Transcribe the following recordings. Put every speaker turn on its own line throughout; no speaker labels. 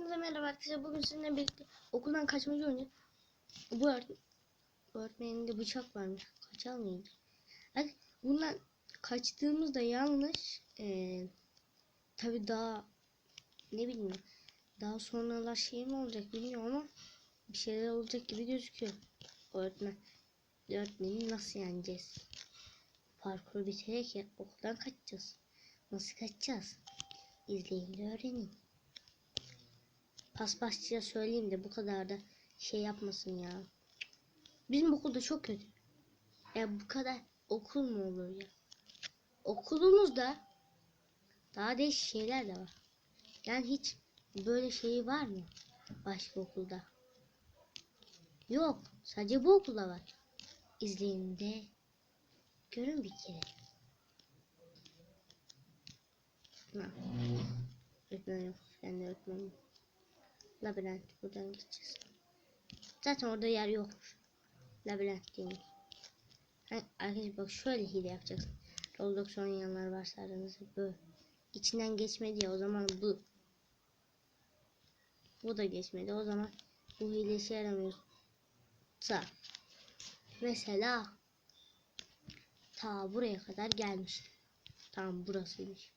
Hepinize merhaba arkadaşlar. Bugün sizinle birlikte okuldan kaçmacı oynayacağız. Bu öğretmen, öğretmeninde bıçak varmış. Kaçar mıydı? Hadi bundan kaçtığımızda yanlış. Ee, Tabi daha ne bileyim daha sonralar şey mi olacak bilmiyorum ama bir şeyler olacak gibi gözüküyor. Öğretmen. Öğretmeni nasıl yeneceğiz? Parkuru bitirerek ya, okuldan kaçacağız. Nasıl kaçacağız? İzleyin öğrenin. Paspasçıya söyleyeyim de bu kadar da şey yapmasın ya. Bizim okulda çok kötü. Ya bu kadar okul mu olur ya? Okulumuzda daha değişik şeyler de var. Yani hiç böyle şeyi var mı? Başka okulda. Yok. Sadece bu okulda var. İzleyin de görün bir kere. Ha. Öğretmen yok. Ben de öğretmenim. Labirent buradan gideceğiz. Zaten orada yer yokmuş. Labirent değil. Ha, arkadaşlar bak şöyle hile yapacaksın. Roblox oynayanlar varsa aranızda böyle. İçinden geçmedi ya o zaman bu. Bu da geçmedi o zaman bu hile işe yaramıyorsa. Mesela ta buraya kadar gelmiş. Tamam burasıymış.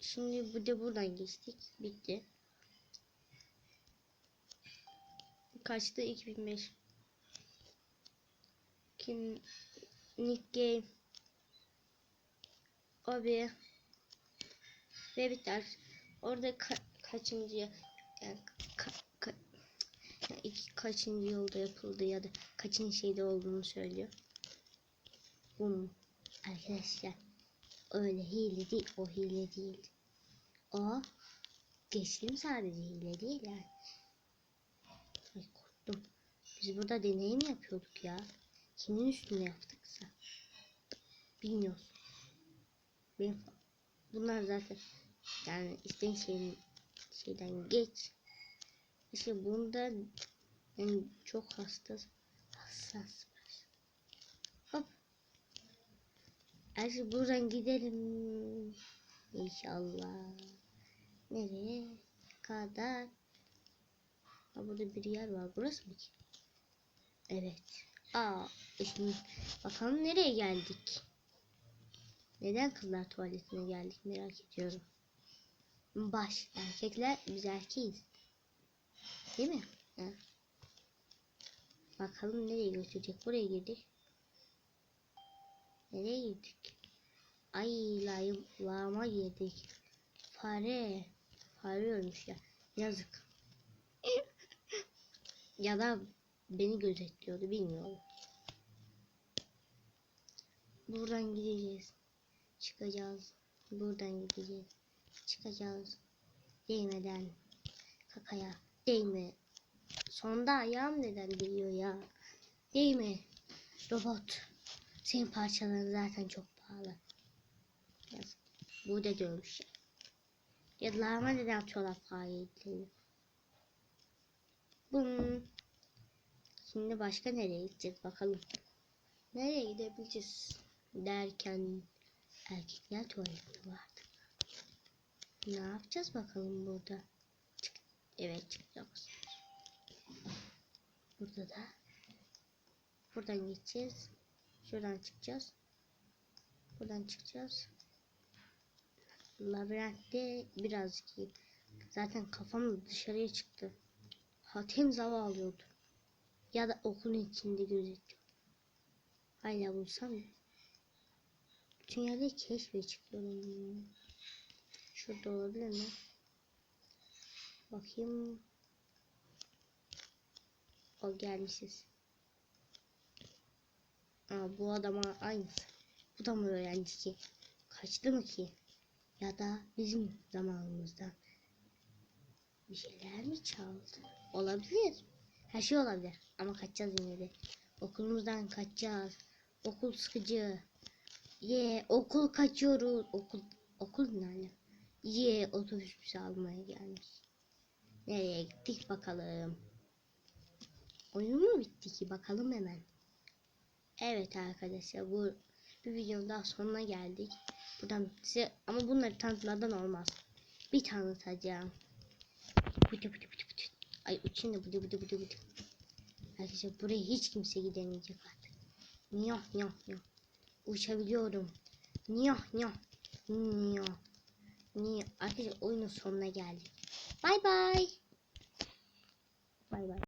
Şimdi bu da buradan geçtik. Bitti. Kaçtı 2005. Kim Nick Game Abi ve biter. Orada ka- kaçıncı yani ka- ka- iki kaçıncı yolda yapıldı ya da kaçıncı şeyde olduğunu söylüyor. Bu arkadaşlar öyle hile değil o hile değil. O geçtim sadece hile değil yani. Korktum. Biz burada deneyim yapıyorduk ya. Kimin üstünde yaptıksa. Bilmiyoruz. Benim bunlar zaten yani isteyen şeyin şeyden geç. İşte bunda yani çok hassas hassas. Hop. Artık buradan gidelim. İnşallah. Nereye kadar? Ha burada bir yer var. Burası mı ki? Evet. Aa, şimdi bakalım nereye geldik? Neden kızlar tuvaletine geldik merak ediyorum. Baş erkekler biz erkeğiz. Değil mi? Ha. Bakalım nereye götürecek. Buraya girdik. Nereye girdik? Ay lağıma girdik. Fare. Fare ölmüş ya. Yazık. Ya da beni gözetliyordu bilmiyorum. Buradan gideceğiz. Çıkacağız. Buradan gideceğiz. Çıkacağız. Değmeden kakaya. Değme. Sonda ayağım neden değiyor ya? Değme. Robot. Senin parçaların zaten çok pahalı. Yazık. Bu da dövmüş ya. Ya lağıma neden atıyorlar fareyi? Bum. Şimdi başka nereye gideceğiz bakalım. Nereye gidebileceğiz derken erkekler tuvaleti vardı. Ne yapacağız bakalım burada? Çık. Evet çıkacağız. Burada da buradan geçeceğiz. Şuradan çıkacağız. Buradan çıkacağız. Labirentte birazcık iyi. Zaten kafam dışarıya çıktı. Ha temiz hava alıyordu. Ya da okulun içinde gözetiyor. Hala bulsam bütün yerleri keşfe çıkıyorum. Şurada olabilir mi? Bakayım. O gelmişiz. Aa, bu adama aynısı. Bu da mı öğrenci ki? Kaçtı mı ki? Ya da bizim zamanımızdan bir şeyler mi çaldı? Olabilir. Her şey olabilir. Ama kaçacağız yine de. Okulumuzdan kaçacağız. Okul sıkıcı. Ye okul kaçıyoruz. Okul okul nerede? Ye otobüs bizi almaya gelmiş. Nereye gittik bakalım. Oyun mu bitti ki bakalım hemen. Evet arkadaşlar bu bir videonun daha sonuna geldik. Buradan size ama bunları tanıtmadan olmaz. Bir tanıtacağım. Bıdı bıdı bıdı. Ay uçayım da bıdı bıdı bıdı bıdı. Arkadaşlar buraya hiç kimse gidemeyecek artık. Niyo niyo niyo. Uçabiliyorum. Niyo niyo. Niyo. Niyo. Arkadaşlar oyunun sonuna geldik. Bay bay. Bay bay.